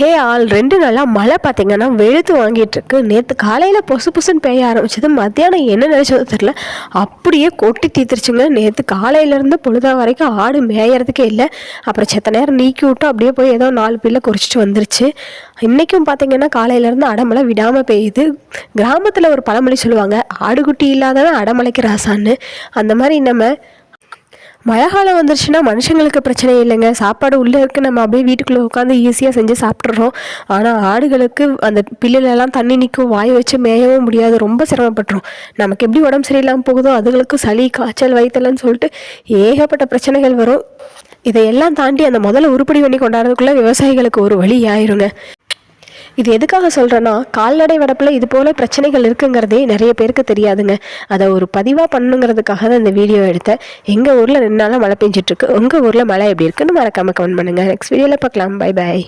ஹே ஆள் ரெண்டு நாளாக மழை பார்த்தீங்கன்னா வெளுத்து வாங்கிட்டு இருக்கு. நேற்று காலையில் பொசு பொசுன்னு பெய்ய ஆரம்பிச்சது மத்தியானம் என்ன நினச்சதோ தெரில அப்படியே கொட்டி தீத்துருச்சுங்க. நேற்று காலையிலேருந்து பொழுதா வரைக்கும் ஆடு மேயறதுக்கே இல்லை. அப்புறம் செத்த நேரம் நீக்கி விட்டு அப்படியே போய் ஏதோ நாலு பிள்ளை குறிச்சிட்டு வந்துருச்சு. இன்றைக்கும் பார்த்தீங்கன்னா காலையிலேருந்து அடமழை விடாமல் பெய்யுது. கிராமத்தில் ஒரு பழமொழி சொல்லுவாங்க ஆடுகுட்டி இல்லாதவன் அடமலைக்கு ராசான்னு. அந்த மாதிரி நம்ம மழை காலம் வந்துருச்சுன்னா மனுஷங்களுக்கு பிரச்சனை இல்லைங்க. சாப்பாடு உள்ளே இருக்கு நம்ம அப்படியே வீட்டுக்குள்ளே உட்காந்து ஈஸியாக செஞ்சு சாப்பிட்றோம் ஆனால் ஆடுகளுக்கு அந்த பில்லுலலாம் தண்ணி நிற்கும் வாய் வச்சு மேயவும் முடியாது. ரொம்ப சிரமப்பட்டுரும் நமக்கு எப்படி உடம்பு சரியில்லாமல் போகுதோ அதுகளுக்கு சளி காய்ச்சல் வயிற்றுலன்னு சொல்லிட்டு ஏகப்பட்ட பிரச்சனைகள் வரும். இதையெல்லாம் தாண்டி அந்த முதல்ல உருப்படி பண்ணி கொண்டாடுறதுக்குள்ளே விவசாயிகளுக்கு ஒரு வழி ஆயிருங்க. இது எதுக்காக சொல்கிறேன்னா கால்நடை வளர்ப்பில் இது போல் பிரச்சனைகள் இருக்குங்கிறதே நிறைய பேருக்கு தெரியாதுங்க. அதை ஒரு பதிவாக பண்ணுங்கிறதுக்காக தான் இந்த வீடியோ எடுத்தேன். எங்கள் ஊரில் ரெண்டு நாளாக மழை பெஞ்சிட்ருக்கு உங்கள் ஊரில் மழை எப்படி இருக்குன்னு மறக்காமல் கமெண்ட் பண்ணுங்கள் நெக்ஸ்ட் வீடியோவில் பார்க்கலாம். Bye bye